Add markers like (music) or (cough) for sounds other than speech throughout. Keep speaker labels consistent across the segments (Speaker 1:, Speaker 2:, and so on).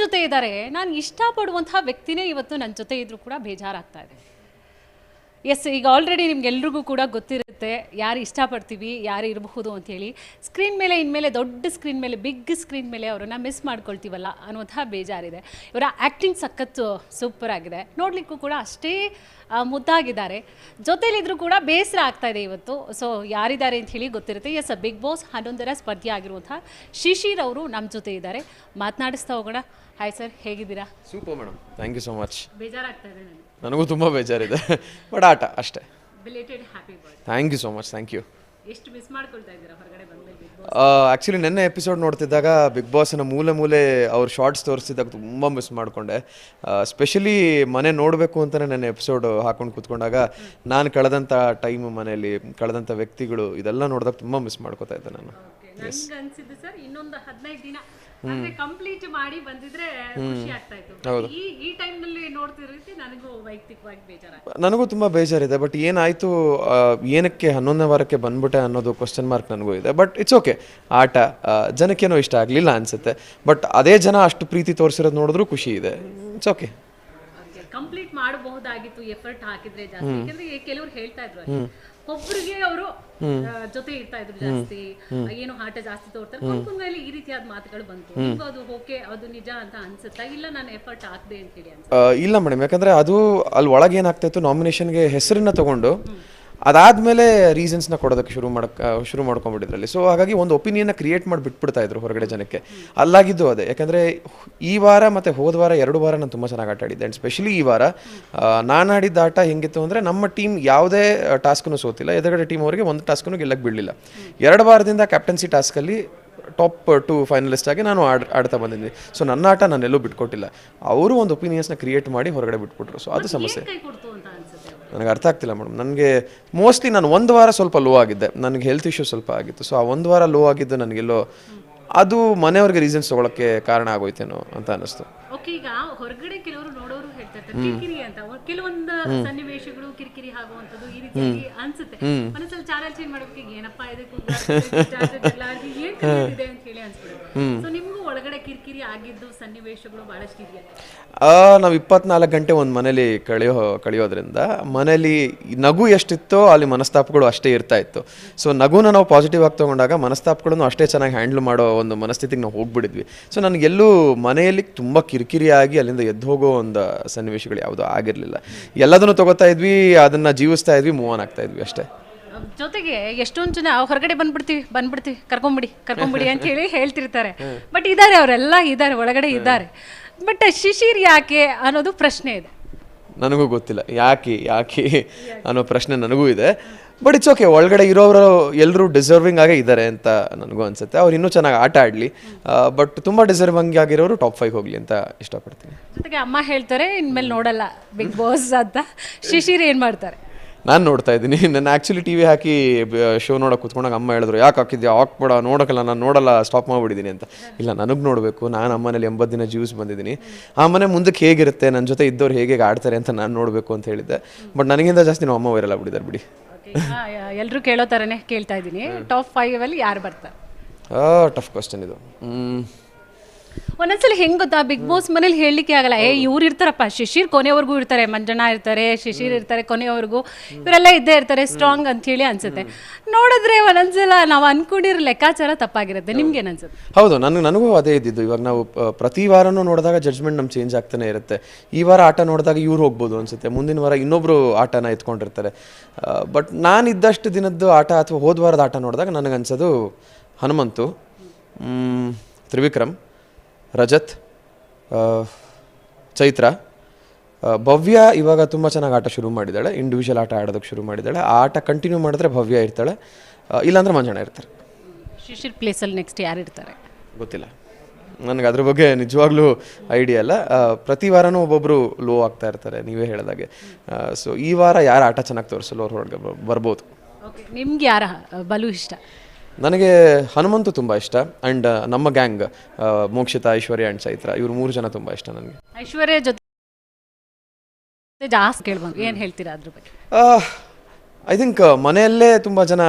Speaker 1: ಜೊತೆ ಇದ್ದಾರೆ. ನಾನು ಇಷ್ಟಪಡುವಂತಹ ವ್ಯಕ್ತಿನೇ ಇವತ್ತು ನನ್ನ ಜೊತೆ ಇದ್ರೂ ಕೂಡ ಬೇಜಾರಾಗ್ತಾ ಇದೆ. ಎಸ್ ಈಗ ಆಲ್ರೆಡಿ ನಿಮ್ಗೆಲ್ರಿಗೂ ಕೂಡ ಗೊತ್ತಿರುತ್ತೆ ಯಾರು ಇಷ್ಟಪಡ್ತೀವಿ ಯಾರು ಇರಬಹುದು ಅಂತೇಳಿ ಸ್ಕ್ರೀನ್ ಮೇಲೆ ಇನ್ಮೇಲೆ ದೊಡ್ಡ ಸ್ಕ್ರೀನ್ ಮೇಲೆ ಬಿಗ್ ಸ್ಕ್ರೀನ್ ಮೇಲೆ ಅವರನ್ನು ಮಿಸ್ ಮಾಡ್ಕೊಳ್ತೀವಲ್ಲ ಅನ್ನುವಂತಹ ಬೇಜಾರಿದೆ. ಇವರ ಆ್ಯಕ್ಟಿಂಗ್ ಸಖತ್ತು ಸೂಪರ್ ಆಗಿದೆ. ನೋಡಲಿಕ್ಕೂ ಕೂಡ ಅಷ್ಟೇ ಮುದ್ದಾಗಿದ್ದಾರೆ. ಜೊತೆಯಲ್ಲಿದ್ದರೂ ಕೂಡ ಬೇಸರ ಆಗ್ತಾ ಇದೆ ಇವತ್ತು. ಸೊ ಯಾರಿದ್ದಾರೆ ಅಂತ ಹೇಳಿ ಗೊತ್ತಿರುತ್ತೆ ಎಸ್ ಬಿಗ್ ಬಾಸ್ ಹನ್ನೊಂದರ ಸ್ಪರ್ಧೆ ಆಗಿರುವಂಥ ಶಿಶಿರ್ ಅವರು ನಮ್ಮ ಜೊತೆ ಇದ್ದಾರೆ. ಮಾತನಾಡಿಸ್ತಾ ಹೋಗೋಣ. ಹಾಯ್ ಸರ್ ಹೇಗಿದ್ದೀರಾ?
Speaker 2: Super madam thank you so much
Speaker 1: ಬೇಜಾರಾಗ್ತಾ ಇದೆ ನನಗೆ.
Speaker 2: ನನಗೂ ತುಂಬ ಬೇಜಾರಿದೆ. (laughs) ಬಟ್ ಆಟ ಅಷ್ಟೇ.
Speaker 1: Belated happy birthday
Speaker 2: thank you so much thank you
Speaker 1: ಎಷ್ಟು ಮಿಸ್ ಮಾಡ್ಕೊಳ್ತಾ ಇದ್ದೀರಾ ಹೊರಗಡೆ ಬಂದ್ಮೇಲೆ ಬಿಗ್ ಬಾಸ್
Speaker 2: ಆ್ಯಕ್ಚುಲಿ ನೆನ್ನೆ ಎಪಿಸೋಡ್ ನೋಡ್ತಿದ್ದಾಗ ಬಿಗ್ ಬಾಸ್ನ ಮೂಲೆ ಮೂಲೆ ಅವ್ರ ಶಾರ್ಟ್ಸ್ ತೋರಿಸಿದಾಗ ತುಂಬ ಮಿಸ್ ಮಾಡಿಕೊಂಡೆ. ಸ್ಪೆಷಲಿ ಮನೆ ನೋಡಬೇಕು ಅಂತಲೇ ನೆನ್ನೆ ಎಪಿಸೋಡ್ ಹಾಕೊಂಡು ಕೂತ್ಕೊಂಡಾಗ ನಾನು ಕಳೆದಂಥ ಟೈಮ್ ಮನೆಯಲ್ಲಿ ಕಳೆದಂಥ ವ್ಯಕ್ತಿಗಳು ಇದೆಲ್ಲ ನೋಡಿದಾಗ ತುಂಬ ಮಿಸ್ ಮಾಡ್ಕೋತಾ ಇದ್ದೆ ನಾನು.
Speaker 1: ನಂಗೆ ಅನ್ಸಿದ್ದು ಸರ್ ಇನ್ನೊಂದು ಹದಿನೈದು ದಿನ. ಅಂದ್ರೆ ಕಂಪ್ಲೀಟ್ ಮಾಡಿ ಬಂದಿದ್ರೆ ಖುಷಿ ಆಗ್ತಾ ಇತ್ತು. ಈ ಈ ಟೈಮ್ನಲ್ಲಿ ರೀತಿ ನನಗೂ ವೈಯಕ್ತಿಕವಾಗಿ ಬೇಜಾರಾಗ್ತದೆ
Speaker 2: ನನಗೂ ತುಂಬ ಬೇಜಾರಿದೆ ಬಟ್ ಏನಾಯ್ತು ಏನಕ್ಕೆ ಹನ್ನೊಂದನೇ ವಾರಕ್ಕೆ ಬಂದ್ಬಿಟ್ಟೆ ಅನ್ನೋದು ಕ್ವಶನ್ ಮಾರ್ಕ್ ನನಗೂ ಇದೆ ಬಟ್ ಇಟ್ಸ್ ಓಕೆ ಆಟ ಜನಕ್ಕೇನೋ ಇಷ್ಟ ಆಗಲಿಲ್ಲ ಅನ್ಸುತ್ತೆ ಬಟ್ ಅದೇ ಜನ ಅಷ್ಟು ಪ್ರೀತಿ ತೋರಿಸಿರೋದು ನೋಡಿದ್ರೂ ಖುಷಿ ಇದೆ. ಇಟ್ಸ್ ಓಕೆ
Speaker 1: ಕಂಪ್ಲೀಟ್ ಮಾಡಬಹುದಾಗಿತ್ತು ಎಫರ್ಟ್ ಹಾಕಿದ್ರೆ ಜಾಸ್ತಿ. ಯಾಕಂದ್ರೆ ಕೆಲವ್ರು ಹೇಳ್ತಾ ಇದ್ರು ಒಬ್ರಿಗೆ ಅವರು ಜೊತೆ ಇರ್ತಾ ಇದ್ರು ಜಾಸ್ತಿ ಏನು ಆಟ ಜಾಸ್ತಿ ತೋರ್ತಾರೆ. ಕುಂಕುಮದಲ್ಲಿ ಈ ರೀತಿಯಾದ ಮಾತುಗಳು ಬಂತು. ನಿಮ್ಗೂ ಅದು ಓಕೆ ಅದು ನಿಜ ಅಂತ ಅನ್ಸುತ್ತಾ? ಇಲ್ಲ ನಾನು ಎಫರ್ಟ್ ಹಾಕ್ದೆ ಅಂತ? ಹೇಳಿ ಅನ್ಸುತ್ತೆ
Speaker 2: ಆ, ಇಲ್ಲ ಮೇಡಮ್ ಯಾಕಂದ್ರೆ ಅದು ಅಲ್ಲಿ ಒಳಗೆ ಏನಾಗ್ತಾ ಇತ್ತು ನಾಮಿನೇಷನ್ಗೆ ಹೆಸರನ್ನ ತಗೊಂಡು ಅದಾದಮೇಲೆ ರೀಸನ್ಸ್ನ ಕೊಡೋದಕ್ಕೆ ಶುರು ಮಾಡಕ್ಕೆ ಶುರು ಮಾಡ್ಕೊಂಡ್ಬಿಟ್ಟಿದ್ರಲ್ಲಿ. ಸೊ ಹಾಗಾಗಿ ಒಂದು ಒಪಿನಿಯನ್ನ ಕ್ರಿಯೇಟ್ ಮಾಡಿ ಬಿಟ್ಬಿಡ್ತಾ ಇದ್ರು ಹೊರಗಡೆ ಜನಕ್ಕೆ. ಅಲ್ಲಾಗಿದ್ದು ಅದೇ. ಯಾಕಂದರೆ ಈ ವಾರ ಮತ್ತು ಹೋದ ವಾರ ಎರಡು ವಾರ ನಾನು ತುಂಬ ಚೆನ್ನಾಗಿ ಆಟ ಆಡಿದ್ದೆ. ಆ್ಯಂಡ್ ಸ್ಪೆಷಲಿ ಈ ವಾರ ನಾನು ಆಡಿದ್ದ ಆಟ ಹೆಂಗಿತ್ತು ಅಂದರೆ ನಮ್ಮ ಟೀಮ್ ಯಾವುದೇ ಟಾಸ್ಕನ್ನು ಸೋತಿಲ್ಲ. ಎದುರುಗಡೆ ಟೀಮ್ ಅವರಿಗೆ ಒಂದು ಟಾಸ್ಕನ್ನು ಗೆಲ್ಲಕ್ಕೆ ಬೀಳಲಿಲ್ಲ ಎರಡು ವಾರದಿಂದ ಕ್ಯಾಪ್ಟನ್ಸಿ ಟಾಸ್ಕಲ್ಲಿ ಟಾಪ್ ಟು ಫೈನಲಿಸ್ಟ್ ಆಗಿ ನಾನು ಆಡ್ ಆಡ್ತಾ ಬಂದಿದ್ದೀನಿ. ಸೊ ನನ್ನ ಆಟ ನಾನೆಲ್ಲೂ ಬಿಟ್ಕೊಟ್ಟಿಲ್ಲ. ಅವರು ಒಂದು ಒಪಿನಿಯನ್ಸ್ನ ಕ್ರಿಯೇಟ್ ಮಾಡಿ ಹೊರಗಡೆ ಬಿಟ್ಬಿಟ್ರು. ಸೊ ಅದು ಸಮಸ್ಯೆ
Speaker 1: ಕೈ ಕೊಡ್ತು ಅಂತ ಅನ್ಸುತ್ತೆ
Speaker 2: ನನಗೆ ಅರ್ಥ ಆಗ್ತಿಲ್ಲ ಮೇಡಮ್. ನನಗೆ ಮೋಸ್ಟ್ಲಿ ನಾನು ಒಂದು ವಾರ ಸ್ವಲ್ಪ ಲೋ ಆಗಿದ್ದೆ. ನನಗೆ ಹೆಲ್ತ್ ಇಶ್ಯೂ ಸ್ವಲ್ಪ ಆಗಿತ್ತು. ಸೊ ಆ ಒಂದು ವಾರ ಲೋ ಆಗಿದ್ದು ನನಗೆಲ್ಲೋ ಅದು ಮನೆಯವ್ರಿಗೆ ರೀಸನ್ಸ್ ತೊಗೊಳಕ್ಕೆ ಕಾರಣ ಆಗೋಯ್ತೇನೋ ಅಂತ ಅನ್ನಿಸ್ತು.
Speaker 1: ಓಕೆ ಈಗ ಹೊರಗಡೆ ಕೆಲವರು ನೋಡೋರು ಕಿರಿಕಿರಿ ಅಂತ. ಕೆಲವೊಂದು ಸನ್ನಿವೇಶಗಳು ಕಿರಿಕಿರಿ ಆಗುವಂತದ್ದು ಈ ರೀತಿಯಾಗಿ ಅನ್ಸುತ್ತೆ. ಮನಸ್ಸಲ್ಲಿ ಚಾನಲ್ ಚೇಂಜ್ ಮಾಡೋಕೆ ಏನಪ್ಪಾ ಇದಕ್ಕೆ ಏನ್ ಕಲಿತಿದೆ ಅಂತ ಹೇಳಿ ಅನ್ಸ್ಬಿಡುತ್ತೆ. ಸೊ ನಿಮ್ಗೂ ಒಳಗಡೆ ಕಿರಿಕಿರಿ ಆಗಿದ್ದು ಸನ್ನಿವೇಶಗಳು ಬಹಳಷ್ಟು ಇದೆಯಾ?
Speaker 2: ನಾವು ಇಪ್ಪತ್ನಾಲ್ಕು ಗಂಟೆ ಒಂದು ಮನೇಲಿ ಕಳೆಯೋ ಕಳೆಯೋದ್ರಿಂದ ಮನೇಲಿ ನಗು ಎಷ್ಟಿತ್ತೋ ಅಲ್ಲಿ ಮನಸ್ತಾಪಗಳು ಅಷ್ಟೇ ಇರ್ತಾ ಇತ್ತು. ಸೊ ನಗುನ ನಾವು ಪಾಸಿಟಿವ್ ಆಗಿ ತೊಗೊಂಡಾಗ ಮನಸ್ತಾಪಗಳನ್ನು ಅಷ್ಟೇ ಚೆನ್ನಾಗಿ ಹ್ಯಾಂಡಲ್ ಮಾಡೋ ಒಂದು ಮನಸ್ಥಿತಿಗೆ ನಾವು ಹೋಗ್ಬಿಡಿದ್ವಿ. ಸೊ ನನಗೆಲ್ಲೂ ಮನೆಯಲ್ಲಿ ತುಂಬ ಕಿರಿಕಿರಿಯಾಗಿ ಅಲ್ಲಿಂದ ಎದ್ದು ಹೋಗೋ ಒಂದು ಸನ್ನಿವೇಶಗಳು ಯಾವುದೂ ಆಗಿರಲಿಲ್ಲ. ಎಲ್ಲದನ್ನು ತಗೋತಾ ಇದ್ವಿ ಅದನ್ನು ಜೀವಿಸ್ತಾ ಇದ್ವಿ ಮೂವ್ ಆನ್ ಆಗ್ತಾ ಇದ್ವಿ ಅಷ್ಟೇ.
Speaker 1: ಜೊತೆಗೆ ಎಷ್ಟೊಂದು ಜನ ಹೊರಗಡೆ ಬಂದ್ಬಿಡ್ತೀವಿ ಬಂದ್ಬಿಡ್ತೀವಿ ಕರ್ಕೊಂಬಿಡಿ ಕರ್ಕೊಂಬಿಡಿ (laughs) ಅಂತ ಹೇಳಿ ಹೇಳ್ತಿರ್ತಾರೆ ಬಟ್ ಇದ್ದಾರೆ ಅವರೆಲ್ಲ ಇದ್ದಾರೆ ಒಳಗಡೆ ಇದ್ದಾರೆ ಬಟ್ ಶಿಶಿರ್ ಯಾಕೆ ಅನ್ನೋದು ಪ್ರಶ್ನೆ ಇದೆ.
Speaker 2: ನನಗೂ ಗೊತ್ತಿಲ್ಲ. ಯಾಕೆ ಯಾಕೆ ಅನ್ನೋ ಪ್ರಶ್ನೆ ನನಗೂ ಇದೆ. ಬಟ್ ಇಟ್ಸ್ ಓಕೆ ಒಳಗಡೆ ಇರೋರು ಎಲ್ಲರೂ ಡಿಸರ್ವಿಂಗ್ ಆಗೇ ಇದ್ದಾರೆ ಅಂತ ನನಗೂ ಅನ್ಸುತ್ತೆ. ಅವ್ರು ಇನ್ನೂ ಚೆನ್ನಾಗಿ ಆಟ ಆಡಲಿ. ಬಟ್ ತುಂಬ ಡಿಸರ್ವಿಂಗ್ ಆಗಿರೋರು ಟಾಪ್ ಫೈವ್ ಹೋಗಲಿ ಅಂತ ಇಷ್ಟಪಡ್ತೀನಿ.
Speaker 1: ಜೊತೆಗೆ ಅಮ್ಮ ಹೇಳ್ತಾರೆ ಇನ್ಮೇಲೆ ನೋಡಲ್ಲ ಬಿಗ್ ಬಾಸ್ ಅಂತ. ಶಿಶಿರ್ ಏನ್ ಮಾಡ್ತಾರೆ?
Speaker 2: ನಾನು ನೋಡ್ತಾ ಇದ್ದೀನಿ. ನಾನು ಆ್ಯಕ್ಚುಲಿ ಟಿ ವಿ ಹಾಕಿ ಶೋ ನೋಡೋಕೆ ಕುತ್ಕೊಂಡಾಗ ಅಮ್ಮ ಹೇಳಿದ್ರು ಯಾಕೆ ಹಾಕಿದ್ಯಾ? ಹಾಕ್ಬೇಡ ನೋಡೋಕ್ಕಲ್ಲ ನಾನು ನೋಡಲ್ಲ ಸ್ಟಾಪ್ ಮಾಡಿಬಿಡಿದ್ದೀನಿ ಅಂತ. ಇಲ್ಲ ನನಗೆ ನೋಡಬೇಕು. ನಾನು ಅಮ್ಮನೇಲಿ ಎಂಬತ್ತು ದಿನ ಜ್ಯೂಸ್ ಬಂದಿದ್ದೀನಿ. ಆ ಮನೆ ಮುಂದಕ್ಕೆ ಹೇಗಿರುತ್ತೆ? ನನ್ನ ಜೊತೆ ಇದ್ದವ್ರು ಹೇಗೆ ಹೇಗೆ ಆಡ್ತಾರೆ ಅಂತ ನಾನು ನೋಡಬೇಕು ಅಂತ ಹೇಳಿದ್ದೆ. ಬಟ್ ನನಗಿಂತ ಜಾಸ್ತಿ ನಮ್ಮ ಅಮ್ಮ ವೈರಲ್ ಆಗ್ಬಿಟ್ಟಿದ್ದಾರೆ ಬಿಡಿ
Speaker 1: ಎಲ್ಲರೂ ಕೇಳೋ ಥರನೇ ಕೇಳ್ತಾ ಇದ್ದೀನಿ. ಟಾಪ್ ಫೈವ್ ಅಲ್ಲಿ ಯಾರು ಬರ್ತಾರೆ?
Speaker 2: ಟಫ್ ಕ್ವಶನ್ ಇದು.
Speaker 1: ಒಂದೊಂದ್ಸಲ ಹೆಂಗ್ ಗೊತ್ತಾ? ಬಿಗ್ ಬಾಸ್ ಮನೇಲಿ ಹೇಳಲಿಕ್ಕೆ ಆಗಲ್ಲ. ಏ, ಇವ್ರು ಇರ್ತಾರಪ್ಪ. ಶಿಶಿರ್ ಕೊನೆವರೆಗೂ ಇರ್ತಾರೆ. ಮಂಜಣ್ಣ ಇರ್ತಾರೆ, ಶಿಶಿರ್ ಇರ್ತಾರೆ ಕೊನೆವರೆಗೂ. ಇವರೆಲ್ಲ ಇದ್ದೇ ಇರ್ತಾರೆ ಸ್ಟ್ರಾಂಗ್ ಅಂತ ಹೇಳಿ ಅನ್ಸುತ್ತೆ. ನೋಡಿದ್ರೆ ಒಂದೊಂದ್ಸಲ ನಾವು ಅನ್ಕೊಂಡಿರೋ ಲೆಕ್ಕಾಚಾರ ತಪ್ಪಾಗಿರುತ್ತೆ. ನಿಮ್ಗೆ ಅನ್ಸುತ್ತೆ?
Speaker 2: ಹೌದು, ನನಗೆ, ನನಗೂ ಅದೇ ಇದ್ದಿದ್ದು. ಇವಾಗ ನಾವು ಪ್ರತಿ ವಾರನೂ ನೋಡಿದಾಗ ಜಡ್ಜ್ಮೆಂಟ್ ನಮ್ಮ ಚೇಂಜ್ ಆಗ್ತಾನೆ ಇರುತ್ತೆ. ಈ ವಾರ ಆಟ ನೋಡಿದಾಗ ಇವ್ರು ಹೋಗ್ಬೋದು ಅನ್ಸುತ್ತೆ. ಮುಂದಿನ ವಾರ ಇನ್ನೊಬ್ರು ಆಟನ ಎತ್ಕೊಂಡಿರ್ತಾರೆ. ಬಟ್ ನಾನು ಇದ್ದಷ್ಟು ದಿನದ್ದು ಆಟ ಅಥವಾ ಹೋದ ವಾರದ ಆಟ ನೋಡಿದಾಗ ನನಗನ್ಸೋದು ಹನುಮಂತು ತ್ರಿವಿಕ್ರಮ್. ರಜತ್ ಚೈತ್ರ. ಭವ್ಯ ಇವಾಗ ತುಂಬ ಚೆನ್ನಾಗಿ ಆಟ ಶುರು ಮಾಡಿದ್ದಾಳೆ. ಇಂಡಿವಿಜುವಲ್ ಆಟ ಆಡೋದಕ್ಕೆ ಶುರು ಮಾಡಿದ್ದಾಳೆ. ಆ ಆಟ ಕಂಟಿನ್ಯೂ ಮಾಡಿದ್ರೆ ಭವ್ಯ ಇರ್ತಾಳೆ. ಇಲ್ಲಾಂದ್ರೆ ಮಂಜಣ್ಣ ಇರ್ತಾರೆ.
Speaker 1: ಶಿಶಿರ್ ಪ್ಲೇಸಲ್ಲಿ ನೆಕ್ಸ್ಟ್ ಯಾರು ಇರ್ತಾರೆ?
Speaker 2: ಗೊತ್ತಿಲ್ಲ. ನನಗೆ ಅದ್ರ ಬಗ್ಗೆ ನಿಜವಾಗ್ಲೂ ಐಡಿಯಾ ಇಲ್ಲ. ಪ್ರತಿ ವಾರನೂ ಒಬ್ಬೊಬ್ಬರು ಲೋ ಆಗ್ತಾ ಇರ್ತಾರೆ ನೀವೇ ಹೇಳಿದಾಗೆ. ಸೊ ಈ ವಾರ ಯಾರು ಆಟ ಚೆನ್ನಾಗಿ ತೋರಿಸಲು ಅವ್ರ ಹೊರಗೆ ಬರ್ಬೋದು.
Speaker 1: ನಿಮ್ಗೆ ಯಾರ ಬಲು ಇಷ್ಟ?
Speaker 2: ನನಗೆ ಹನುಮಂತು ತುಂಬ ಇಷ್ಟ ಅಂಡ್ ನಮ್ಮ ಗ್ಯಾಂಗ್ ಮೋಕ್ಷಿತ ಐಶ್ವರ್ಯ ಅಂಡ್ ಚೈತ್ರ ಇವರು ಮೂರು ಜನ ತುಂಬ ಇಷ್ಟ ನನಗೆ.
Speaker 1: ಐಶ್ವರ್ಯ ಜೊತೆ ಜಾಸ್ತಿ ಕೇಳ್ಬೋದು. ಏನು ಹೇಳ್ತೀರಾ ಅದ್ರ ಬಗ್ಗೆ?
Speaker 2: ಐ ಥಿಂಕ್ ಮನೆಯಲ್ಲೇ ತುಂಬ ಜನ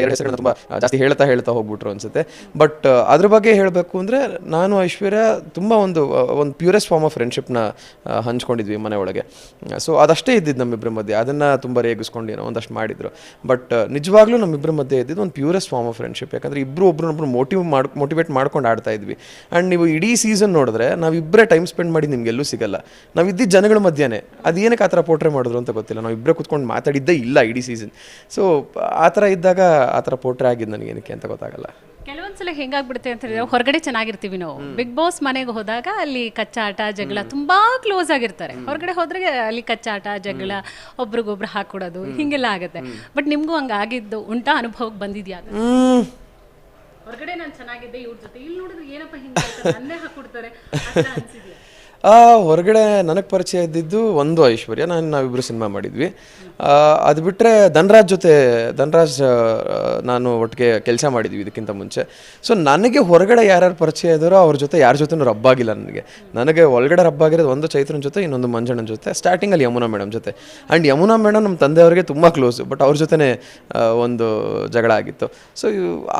Speaker 2: ಎರಡು ಹೆಸರುಗಳನ್ನ ತುಂಬ ಜಾಸ್ತಿ ಹೇಳ್ತಾ ಹೇಳ್ತಾ ಹೋಗ್ಬಿಟ್ರು ಅನ್ಸುತ್ತೆ. ಬಟ್ ಅದ್ರ ಬಗ್ಗೆ ಹೇಳಬೇಕು ಅಂದರೆ, ನಾನು ಐಶ್ವರ್ಯ ತುಂಬ ಒಂದು ಒಂದು ಪ್ಯೂರೆಸ್ಟ್ ಫಾರ್ಮ್ ಆಫ್ ಫ್ರೆಂಡ್ಶಿಪ್ನ ಹಂಚ್ಕೊಂಡಿದ್ವಿ ಮನೆ ಒಳಗೆ. ಸೊ ಅದಷ್ಟೇ ಇದ್ದಿದ್ದು ನಮ್ಮಿಬ್ಬರ ಮಧ್ಯೆ. ಅದನ್ನು ತುಂಬ ರೇಗಿಸ್ಕೊಂಡು ಏನೋ ಒಂದಷ್ಟು ಮಾಡಿದ್ರು. ಬಟ್ ನಿಜವಾಗ್ಲೂ ನಮ್ಮಿಬ್ಬರ ಮಧ್ಯೆ ಇದ್ದಿದ್ದು ಒಂದು ಪ್ಯೂರೆಸ್ಟ್ ಫಾರ್ಮ್ ಆಫ್ ಫ್ರೆಂಡ್ಶಿಪ್ ಯಾಕಂದರೆ ಇಬ್ಬರು ಒಬ್ರನ್ನೊಬ್ರು ಮೋಟಿವ್ ಮಾಡಿ ಮೋಟಿವೇಟ್ ಮಾಡ್ಕೊಂಡು ಆಡ್ತಾ ಇದ್ವಿ. ಆ್ಯಂಡ್ ನೀವು ಇಡೀ ಸೀಸನ್ ನೋಡಿದ್ರೆ ನಾವಿಬ್ಬರೇ ಟೈಮ್ ಸ್ಪೆಂಡ್ ಮಾಡಿ ನಿಮಗೆಲ್ಲೂ ಸಿಗಲ್ಲ. ನಾವು ಇದ್ದಿದ್ದ ಜನಗಳ ಮಧ್ಯೆ ಅದೇನಕ್ಕೆ ಆ ಥರ ಪೋಟ್ರೆ ಮಾಡಿದ್ರು ಅಂತ ಗೊತ್ತಿಲ್ಲ. ನಾವು ಇಬ್ಬರೇ ಕುತ್ಕೊಂಡು ಮಾತಾಡಿದ್ದೇ ಇಲ್ಲ ಇಡೀ ಸೀಸನ್ ಸೊ ಆ ಥರ ಇದ್ದಾಗ ಆ ಥರ ಪೋಟ್ರೆ ಆಗಿದ್ದು ನನಗೆ ಏನಕ್ಕೆ ಅಂತ ಗೊತ್ತಾಗಲ್ಲ.
Speaker 1: ಕೆಲವೊಂದ್ಸಲ ಹೆಂಗಾಗ್ಬಿಡುತ್ತೆ ಅಂತ ಹೇಳಿದ್ರೆ ಹೊರಗಡೆ ಚೆನ್ನಾಗಿರ್ತೀವಿ ನಾವು. ಬಿಗ್ ಬಾಸ್ ಮನೆಗೆ ಹೋದಾಗ ಅಲ್ಲಿ ಕಚ್ಚಾಟ ಜಗಳ ತುಂಬಾ ಕ್ಲೋಸ್ ಆಗಿರ್ತಾರೆ. ಹೊರಗಡೆ ಹೋದ್ರೆ ಅಲ್ಲಿ ಕಚ್ಚಾಟ ಜಗಳ ಒಬ್ರಿಗೊಬ್ರು ಹಾಕೊಡೋದು ಹಿಂಗೆಲ್ಲ ಆಗುತ್ತೆ. ಬಟ್ ನಿಮ್ಗೂ ಹಂಗ ಆಗಿದ್ದು ಉಂಟಾ ಅನುಭವಕ್ಕೆ ಬಂದಿದ್ಯಾ? ಹೊರಗಡೆ ನಾನು ಚೆನ್ನಾಗಿದ್ದೆ ಇವ್ರ ಜೊತೆ. ಇಲ್ಲಿ ನೋಡಿದ್ರೆ ಏನಪ್ಪ ಹಿಂಗೆ ಹಾಕೊಡ್ತಾರೆ.
Speaker 2: ಹೊರಗಡೆ ನನಗೆ ಪರಿಚಯ ಇದ್ದಿದ್ದು ಒಂದು ಐಶ್ವರ್ಯ, ನಾನು ನಾವಿಬ್ಬರು ಸಿನಿಮಾ ಮಾಡಿದ್ವಿ. ಅದು ಬಿಟ್ಟರೆ ಧನ್ರಾಜ್ ಜೊತೆ, ಧನ್ರಾಜ್ ನಾನು ಒಟ್ಟಿಗೆ ಕೆಲಸ ಮಾಡಿದ್ವಿ ಇದಕ್ಕಿಂತ ಮುಂಚೆ. ಸೊ ನನಗೆ ಹೊರಗಡೆ ಯಾರ್ಯಾರು ಪರಿಚಯ ಇದ್ದಾರೋ ಅವ್ರ ಜೊತೆ ಯಾರ ಜೊತೆನೂ ರಬ್ಬಾಗಿಲ್ಲ ನನಗೆ. ನನಗೆ ಒಳಗಡೆ ರಬ್ಬಾಗಿರೋದು ಒಂದು ಚೈತ್ರನ ಜೊತೆ, ಇನ್ನೊಂದು ಮಂಜಣ್ಣನ ಜೊತೆ ಸ್ಟಾರ್ಟಿಂಗಲ್ಲಿ ಯಮುನಾ ಮೇಡಮ್ ಜೊತೆ. ಆ್ಯಂಡ್ ಯಮುನಾ ಮೇಡಮ್ ನಮ್ಮ ತಂದೆಯವರಿಗೆ ತುಂಬ ಕ್ಲೋಸು ಬಟ್ ಅವ್ರ ಜೊತೆ ಒಂದು ಜಗಳ ಆಗಿತ್ತು. ಸೊ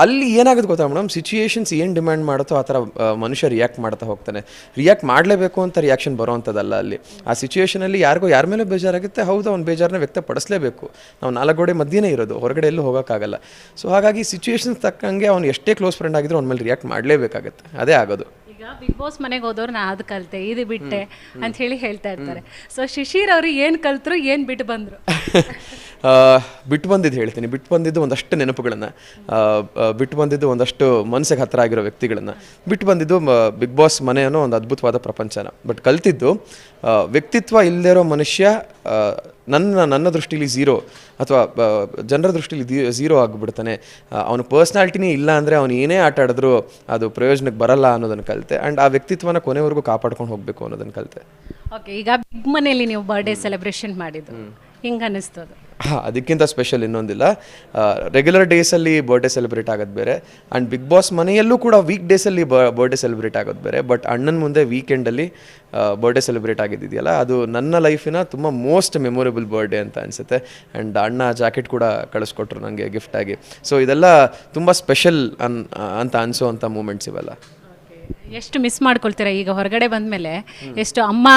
Speaker 2: ಅಲ್ಲಿ ಏನಾಗುತ್ತೆ ಗೊತ್ತಾ ಮೇಡಮ್ ಸಿಚುಯೇಷನ್ಸ್ ಏನು ಡಿಮ್ಯಾಂಡ್ ಮಾಡುತ್ತೋ ಆ ಥರ ಮನುಷ್ಯ ರಿಯಾಕ್ಟ್ ಮಾಡ್ತಾ ಹೋಗ್ತಾನೆ. ರಿಯಾಕ್ಟ್ ಮಾಡಲೇಬೇಕು ಅಂತ ರಿಯಾಕ್ಷನ್ ಬರೋವಂಥದ್ದಲ್ಲ ಅಲ್ಲಿ. ಆ ಸಿಚುವೇಷನಲ್ಲಿ ಯಾರಿಗೋ ಯಾರ ಮೇಲೆ ಬೇಜಾರಾಗುತ್ತೆ. ಹೌದು, ಅವ್ನು ಬೇಜಾರನ್ನ ವ್ಯಕ್ತಪಡಿಸಲೇಬೇಕು. ನಾವು ನಾಲ್ಕು ಗೋಡೆ ಮಧ್ಯನೇ ಇರೋದು, ಹೊರಗಡೆ ಎಲ್ಲೂ ಹೋಗೋಕ್ಕಾಗಲ್ಲ. ಸೊ ಹಾಗಾಗಿ ಸಿಚುಯೇಷನ್ಸ್ ತಕ್ಕಂಗೆ ಅವ್ನು ಎಷ್ಟೇ ಕ್ಲೋಸ್ ಫ್ರೆಂಡ್ ಆಗಿದ್ರು ಅವ್ನ ಮೇಲೆ ರಿಯಾಕ್ಟ್ ಮಾಡಲೇಬೇಕಾಗತ್ತೆ. ಅದೇ ಆಗೋದು.
Speaker 1: ಈಗ ಬಿಗ್ ಬಾಸ್ ಮನೆಗೆ ಹೋದವ್ರು ನಾ ಅದು ಕಲಿತೆ ಇದು ಬಿಟ್ಟೆ ಅಂತ ಹೇಳಿ ಹೇಳ್ತಾ ಇರ್ತಾರೆ. ಸೊ ಶಿಶಿರ್ ಅವರು ಏನು ಕಲ್ತರು ಏನು ಬಿಟ್ಟು ಬಂದರು? (laughs)
Speaker 2: ಬಿಟ್ಟು ಬಂದಿದ್ದು ಹೇಳ್ತೀನಿ. ಬಿಟ್ಟು ಬಂದಿದ್ದು ಒಂದಷ್ಟು ನೆನಪುಗಳನ್ನು. ಬಿಟ್ಟು ಬಂದಿದ್ದು ಒಂದಷ್ಟು ಮನಸ್ಸಿಗೆ ಹತ್ತಿರ ಆಗಿರೋ ವ್ಯಕ್ತಿಗಳನ್ನು. ಬಿಟ್ಟು ಬಂದಿದ್ದು ಬಿಗ್ ಬಾಸ್ ಮನೆ ಅನ್ನೋ ಒಂದು ಅದ್ಭುತವಾದ ಪ್ರಪಂಚನ. ಬಟ್ ಕಲ್ತಿದ್ದು ವ್ಯಕ್ತಿತ್ವ ಇಲ್ಲದೇ ಇರೋ ಮನುಷ್ಯ ನನ್ನ ನನ್ನ ದೃಷ್ಟಿಲಿ ಝೀರೋ ಅಥವಾ ಜನರ ದೃಷ್ಟಿಲಿ ಝೀರೋ ಆಗಿಬಿಡ್ತಾನೆ. ಅವನ ಪರ್ಸ್ನಾಲ್ಟಿನೇ ಇಲ್ಲ ಅಂದರೆ ಅವನು ಏನೇ ಆಟ ಆಡಿದ್ರು ಅದು ಪ್ರಯೋಜನಕ್ಕೆ ಬರಲ್ಲ ಅನ್ನೋದನ್ನು ಕಲಿತೆ. ಆ್ಯಂಡ್ ಆ ವ್ಯಕ್ತಿತ್ವನ ಕೊನೆವರೆಗೂ ಕಾಪಾಡ್ಕೊಂಡು ಹೋಗಬೇಕು ಅನ್ನೋದನ್ನು ಕಲಿತೆ.
Speaker 1: ಓಕೆ ಈಗ ಬಿಗ್ ಮನೆಯಲ್ಲಿ ನೀವು ಬರ್ಡೇ ಸೆಲೆಬ್ರೇಷನ್ ಮಾಡಿದ್ದು. ಹಿಂಗೆ ಅನ್ನಿಸ್ತು ಅದು?
Speaker 2: ಹಾಂ, ಅದಕ್ಕಿಂತ ಸ್ಪೆಷಲ್ ಇನ್ನೊಂದಿಲ್ಲ. ರೆಗ್ಯುಲರ್ ಡೇಸಲ್ಲಿ ಬರ್ಡೇ ಸೆಲೆಬ್ರೇಟ್ ಆಗೋದು ಬೇರೆ. ಆ್ಯಂಡ್ ಬಿಗ್ ಬಾಸ್ ಮನೆಯಲ್ಲೂ ಕೂಡ ವೀಕ್ ಡೇಸಲ್ಲಿ ಬರ್ಡೇ ಸೆಲೆಬ್ರೇಟ್ ಆಗೋದು ಬೇರೆ. ಬಟ್ ಅಣ್ಣನ ಮುಂದೆ ವೀಕೆಂಡಲ್ಲಿ ಬರ್ಡೇ ಸೆಲೆಬ್ರೇಟ್ ಆಗಿದ್ದಿದೆಯಲ್ಲ ಅದು ನನ್ನ ಲೈಫಿನ ತುಂಬ ಮೋಸ್ಟ್ ಮೆಮೊರೇಬಲ್ ಬರ್ಡೇ ಅಂತ ಅನಿಸುತ್ತೆ. ಆ್ಯಂಡ್ ಅಣ್ಣ ಜಾಕೆಟ್ ಕೂಡ ಕಳಿಸ್ಕೊಟ್ರು ನನಗೆ ಗಿಫ್ಟಾಗಿ ಸೊ ಇದೆಲ್ಲ ತುಂಬ ಸ್ಪೆಷಲ್ ಅನ್ ಅಂತ ಅನಿಸೋ ಅಂಥ ಮೂಮೆಂಟ್ಸ್ ಇವೆಲ್ಲ.
Speaker 1: ಎಷ್ಟು ಮಿಸ್ ಮಾಡ್ಕೊಳ್ತೀರಾ? ಈಗ ಹೊರಗಡೆ ಬಂದಮೇಲೆ ಎಷ್ಟು ಅಮ್ಮ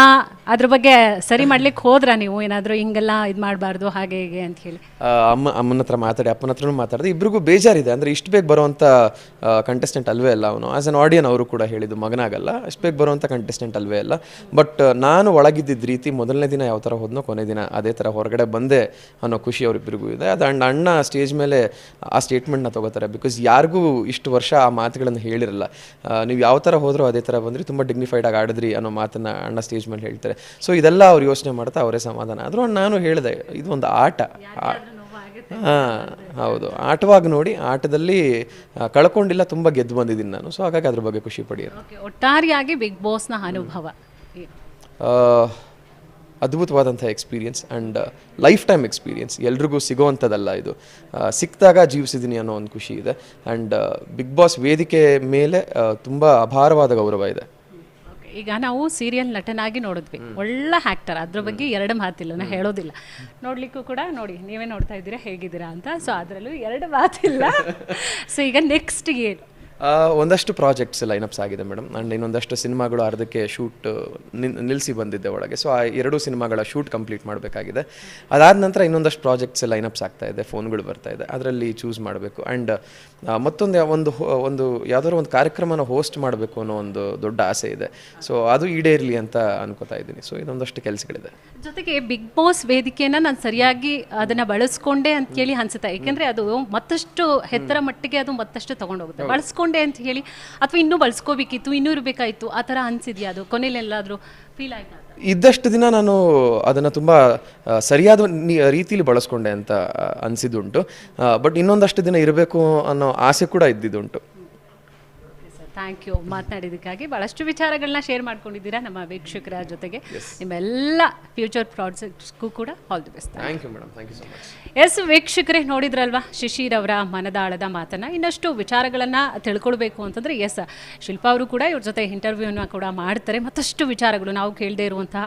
Speaker 1: ಅದ್ರ ಬಗ್ಗೆ ಸರಿ ಮಾಡ್ಲಿಕ್ಕೆ ಹೋದ್ರ ನೀವು? ಏನಾದ್ರು ಹಿಂಗೆಲ್ಲ ಇದು ಮಾಡಬಾರ್ದು, ಹಾಗೆ ಹೀಗೆ ಅಂತ ಹೇಳಿ.
Speaker 2: ಅಮ್ಮ, ಅಮ್ಮನ ಹತ್ರ ಮಾತಾಡಿ, ಅಪ್ಪನ ಹತ್ರನೂ ಮಾತಾಡಿದೆ. ಇಬ್ರಿಗೂ ಬೇಜಾರಿದೆ. ಅಂದರೆ ಇಷ್ಟು ಬೇಗ ಬರುವಂಥ ಕಂಟೆಸ್ಟೆಂಟ್ ಅಲ್ವೇ ಅಲ್ಲ ಅವನು. ಆಸ್ ಅನ್ ಆಡಿಯನ್ ಅವರು ಕೂಡ ಹೇಳಿದ್ದು ಮಗನಾಗಲ್ಲ. ಅಷ್ಟು ಬೇಗ ಬರುವಂಥ ಕಂಟೆಸ್ಟೆಂಟ್ ಅಲ್ವೇ ಅಲ್ಲ. ಬಟ್ ನಾನು ಒಳಗಿದ್ದಿದ್ದ ರೀತಿ ಮೊದಲನೇ ದಿನ ಯಾವ ಥರ ಹೋದ್ನೋ ಕೊನೆ ದಿನ ಅದೇ ಥರ ಹೊರಗಡೆ ಬಂದೆ ಅನ್ನೋ ಖುಷಿ ಅವರಿಬ್ಬರಿಗೂ ಇದೆ. ಅದು ಅಣ್ಣ ಅಣ್ಣ ಸ್ಟೇಜ್ ಮೇಲೆ ಆ ಸ್ಟೇಟ್ಮೆಂಟ್ನ ತಗೋತಾರೆ. ಬಿಕಾಸ್ ಯಾರಿಗೂ ಇಷ್ಟು ವರ್ಷ ಆ ಮಾತುಗಳನ್ನು ಹೇಳಿರಲ್ಲ. ನೀವು ಯಾವ ಥರ ಹೋದ್ರೋ ಅದೇ ಥರ ಬಂದ್ರಿ ತುಂಬ ಡಿಗ್ನಿಫೈಡ್ ಆಗಿ ಆಡಿದ್ರಿ ಅನ್ನೋ ಮಾತನ್ನ ಅಣ್ಣ ಸ್ಟೇಜ್ ಮೇಲೆ ಹೇಳ್ತಾರೆ. ಸೊ ಇದೆಲ್ಲ ಅವ್ರು ಯೋಚನೆ ಮಾಡ್ತಾ ಅವರೇ ಸಮಾಧಾನ. ಆದರೂ ನಾನು ಹೇಳಿದೆ ಇದು ಒಂದು ಆಟ ಹಾಂ ಹೌದು. ಆಟವಾಗಿ ನೋಡಿ ಆಟದಲ್ಲಿ ಕಳ್ಕೊಂಡಿಲ್ಲ ತುಂಬ ಗೆದ್ದು ಬಂದಿದ್ದೀನಿ ನಾನು. ಸೊ ಹಾಗಾಗಿ ಅದ್ರ ಬಗ್ಗೆ ಖುಷಿ ಪಡೆಯೋದು
Speaker 1: ಒಟ್ಟಾರೆಯಾಗಿ ಬಿಗ್ ಬಾಸ್ನ ಅನುಭವ.
Speaker 2: ಅದ್ಭುತವಾದಂಥ experience and life time experience ಎಲ್ರಿಗೂ ಸಿಗೋವಂಥದ್ದಲ್ಲ ಇದು. ಸಿಕ್ಕಿದಾಗ ಜೀವಿಸಿದ್ದೀನಿ ಅನ್ನೋ ಒಂದು ಖುಷಿ ಇದೆ. ಆ್ಯಂಡ್ ಬಿಗ್ ಬಾಸ್ ವೇದಿಕೆ ಮೇಲೆ ತುಂಬ ಅಪಾರವಾದ ಗೌರವ ಇದೆ.
Speaker 1: ಈಗ ನಾವು ಸೀರಿಯಲ್ ನಟನಾಗಿ ನೋಡಿದ್ವಿ. ಒಳ್ಳೆ ಆ್ಯಕ್ಟರ್ ಅದ್ರ ಬಗ್ಗೆ ಎರಡು ಮಾತಿಲ್ಲ ನಾ ಹೇಳೋದಿಲ್ಲ. ನೋಡ್ಲಿಕ್ಕೂ ಕೂಡ ನೋಡಿ ನೀವೇ ನೋಡ್ತಾ ಇದ್ದೀರಾ ಹೇಗಿದ್ದೀರಾ ಅಂತ. ಸೊ ಅದರಲ್ಲೂ ಎರಡು ಮಾತಿಲ್ಲ. (laughs) ಸೊ ಈಗ ನೆಕ್ಸ್ಟ್ ಏನು?
Speaker 2: ಒಂದಷ್ಟು ಪ್ರಾಜೆಕ್ಟ್ಸ್ ಲೈನಪ್ಸ್ ಆಗಿದೆ ಮೇಡಮ್. ಆ್ಯಂಡ್ ಇನ್ನೊಂದಷ್ಟು ಸಿನಿಮಾಗಳು ಅರ್ಧಕ್ಕೆ ಶೂಟ್ ನಿಲ್ಲಿಸಿ ಬಂದಿದ್ದೆ ಒಳಗೆ. ಸೊ ಆ ಎರಡೂ ಸಿನಿಮಾಗಳ ಶೂಟ್ ಕಂಪ್ಲೀಟ್ ಮಾಡಬೇಕಾಗಿದೆ. ಅದಾದ ನಂತರ ಇನ್ನೊಂದಷ್ಟು ಪ್ರಾಜೆಕ್ಟ್ಸ್ ಲೈನಪ್ಸ್ ಆಗ್ತಾ ಇದೆ ಫೋನ್ಗಳು ಬರ್ತಾ ಇದೆ. ಅದರಲ್ಲಿ ಚೂಸ್ ಮಾಡಬೇಕು. ಆ್ಯಂಡ್ ಮತ್ತೊಂದು ಒಂದು ಒಂದು ಯಾವ್ದಾದ್ರು ಒಂದು ಕಾರ್ಯಕ್ರಮನ ಹೋಸ್ಟ್ ಮಾಡಬೇಕು ಅನ್ನೋ ಒಂದು ದೊಡ್ಡ ಆಸೆ ಇದೆ. ಸೊ ಅದು ಈಡೇರಲಿ ಅಂತ ಅನ್ಕೋತಾ ಇದ್ದೀನಿ. ಸೊ ಇದೊಂದಷ್ಟು ಕೆಲಸಗಳಿದೆ.
Speaker 1: ಜೊತೆಗೆ ಬಿಗ್ ಬಾಸ್ ವೇದಿಕೆಯನ್ನು ನಾನು ಸರಿಯಾಗಿ ಅದನ್ನ ಬಳಸ್ಕೊಂಡೆ ಅಂತ ಹೇಳಿ ಅನ್ಸುತ್ತೆ. ಯಾಕೆಂದರೆ ಅದು ಮತ್ತಷ್ಟು ಎತ್ತರ ಮಟ್ಟಿಗೆ ಅದು ಮತ್ತಷ್ಟು ತಗೊಂಡೋಗುತ್ತೆ. ಬಳಸ್ಕೊಂಡೆ ಅಂತ ಹೇಳಿ ಅಥವಾ ಇನ್ನೂ ಬಳಸ್ಕೋಬೇಕಿತ್ತು, ಇನ್ನೂ ಇರಬೇಕಾಯ್ತು, ಆ ಥರ ಅನ್ಸಿದ್ಯಾ ಅದು? ಕೊನೆಯಲ್ಲೆಲ್ಲಾದರೂ ಫೀಲ್ ಆಯ್ತಾ?
Speaker 2: ಇದ್ದಷ್ಟು ದಿನ ನಾನು ಅದನ್ನು ತುಂಬ ಸರಿಯಾದ ರೀತಿಯಲ್ಲಿ ಬಳಸ್ಕೊಂಡೆ ಅಂತ ಅನ್ಸಿದ್ದುಂಟು. ಬಟ್ ಇನ್ನೊಂದಷ್ಟು ದಿನ ಇರಬೇಕು ಅನ್ನೋ ಆಸೆ ಕೂಡ ಇದ್ದಿದ್ದುಂಟು.
Speaker 1: ಥ್ಯಾಂಕ್ ಯು ಮಾತನಾಡಿದ್ದಕ್ಕಾಗಿ ಭಾಳಷ್ಟು ವಿಚಾರಗಳನ್ನ ಶೇರ್ ಮಾಡ್ಕೊಂಡಿದ್ದೀರಾ ನಮ್ಮ ವೀಕ್ಷಕರ ಜೊತೆಗೆ. ನಿಮ್ಮೆಲ್ಲ ಫ್ಯೂಚರ್ ಪ್ರಾಜೆಕ್ಟ್ಸ್ಗೂ ಕೂಡ all the best
Speaker 2: thank you madam thank you so much
Speaker 1: yes ವೀಕ್ಷಕರೇ ನೋಡಿದ್ರಲ್ವಾ? ಶಿಶಿರ್ ಅವರ ಮನದಾಳದ ಮಾತನ್ನ. ಇನ್ನಷ್ಟು ವಿಚಾರಗಳನ್ನು ತಿಳ್ಕೊಳ್ಬೇಕು ಅಂತಂದರೆ ಎಸ್ ಶಿಲ್ಪಾ ಅವರು ಕೂಡ ಇವ್ರ ಜೊತೆ ಇಂಟರ್ವ್ಯೂನ ಕೂಡ ಮಾಡ್ತಾರೆ. ಮತ್ತಷ್ಟು ವಿಚಾರಗಳು ನಾವು ಕೇಳದೇ ಇರುವಂತಹ